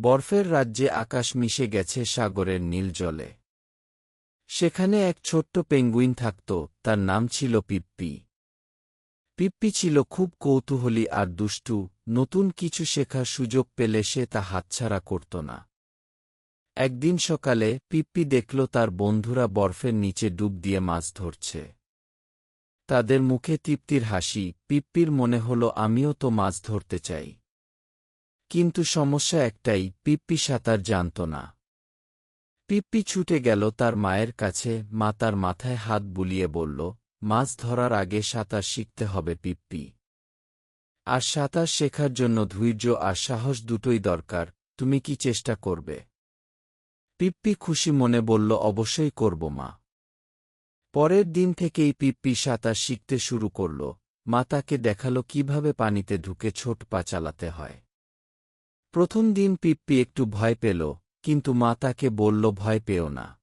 বরফের রাজ্যে আকাশ মিশে গেছে সাগরের নীল জলে। সেখানে এক ছোট্ট পেঙ্গুইন থাকত, তার নাম ছিল পিপ্পি। পিপ্পি ছিল খুব কৌতূহলী আর দুষ্টু, নতুন কিছু শেখার সুযোগ পেলে সে তা হাতছাড়া করত না। একদিন সকালে পিপ্পি দেখল তার বন্ধুরা বরফের নিচে ডুব দিয়ে মাছ ধরছে। তাদের মুখে তৃপ্তির হাসি, পিপ্পির মনে হল, আমিও তো মাছ ধরতে চাই। কিন্তু সমস্যা একটাই, পিপ্পি সাঁতার জানত না। পিপ্পি ছুটে গেল তার মায়ের কাছে, মা তার মাথায় হাত বুলিয়ে বলল, মাছ ধরার আগে সাঁতার শিখতে হবে পিপ্পি। আর সাঁতার শেখার জন্য ধৈর্য আর সাহস দুটোই দরকার, তুমি কি চেষ্টা করবে? পিপ্পি খুশি মনে বলল, অবশ্যই করব মা। পরের দিন থেকেই পিপ্পি সাঁতার শিখতে শুরু করল। মা তাকে দেখাল কীভাবে পানিতে ঢুকে ছোট পা চালাতে হয়। প্রথম দিন পিপ্পি একটু ভয় পেল, কিন্তু মা তাকে বলল, ভয় পেও না।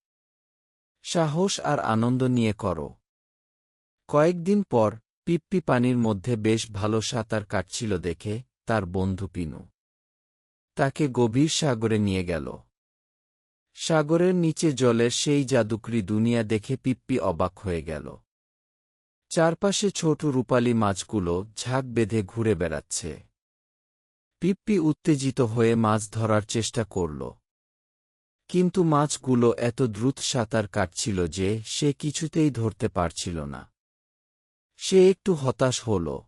সাহস আর আনন্দ নিয়ে করো। কয়েকদিন পর, পিপ্পি পানির মধ্যে বেশ ভালো সাঁতার কাটছিল দেখে তার বন্ধু পিনু। তাকে গভীর সাগরে নিয়ে গেল। সাগরের নিচে জলের সেই জাদুকরি দুনিয়া দেখে পিপ্পি অবাক হয়ে গেল। চারপাশে ছোট রূপালী মাছগুলো ঝাঁক বেঁধে ঘুরে বেড়াচ্ছে। পিপ্পি উত্তেজিত হয়ে মাছ ধরার চেষ্টা করল। কিন্তু মাছগুলো এত দ্রুত সাঁতার কাটছিল যে সে কিছুতেই ধরতে পারছিল না। সে একটু হতাশ হল।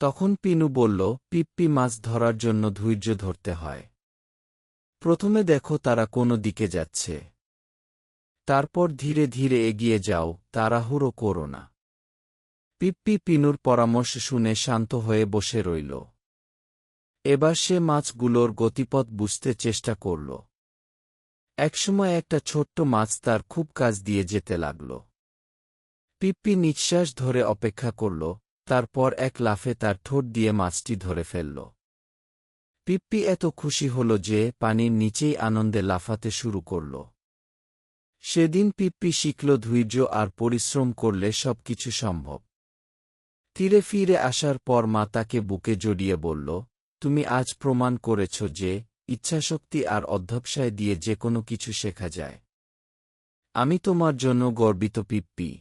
তখন পিনু বলল, পিপ্পি মাছ ধরার জন্য ধৈর্য ধরতে হয়। প্রথমে দেখো তারা কোনো দিকে যাচ্ছে। তারপর ধীরে ধীরে এগিয়ে যাও, তাড়াহুড়ো করো না পিপ্পি পিনুর পরামর্শ শুনে শান্ত হয়ে বসে রইল। এবার সে মাছগুলোর গতিপথ বুঝতে চেষ্টা করল। একসময় একটা ছোট্ট মাছ তার খুব কাজ দিয়ে যেতে লাগল। পিপ্পি নিঃশ্বাস ধরে অপেক্ষা করল, তারপর এক লাফে তার ঠোঁট দিয়ে মাছটি ধরে ফেলল। পিপ্পি এত খুশি হল যে পানির নিচেই আনন্দে লাফাতে শুরু করল। সেদিন পিপ্পি শিখল ধৈর্য আর পরিশ্রম করলে সবকিছু সম্ভব। তীরে ফিরে আসার পর মা তাকে বুকে জড়িয়ে বলল তুমি আজ প্রমাণ করেছ যে, ইচ্ছাশক্তি আর অধ্যবসায় দিয়ে যে কোনো কিছু শেখা যায়। আমি তোমার জন্য গর্বিত পিপ্পি।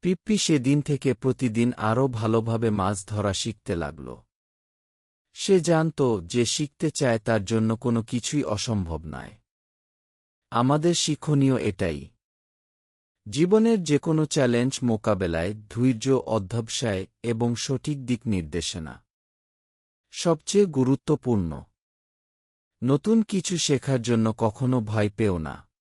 পিপ্পি সেদিন থেকে প্রতিদিন আরও ভালোভাবে মাছ ধরা শিখতে লাগল। সে জানত যে শিখতে চায় তার জন্য কোনো কিছুই অসম্ভব নয়। আমাদের শিক্ষণীয় এটাই। জীবনের যে কোনো চ্যালেঞ্জ মোকাবেলায় ধৈর্য, অধ্যবসায় এবং সঠিক দিক নির্দেশনা। সবচেয়ে গুরুত্বপূর্ণ। নতুন কিছু শেখার জন্য কখনো ভয় পেও না।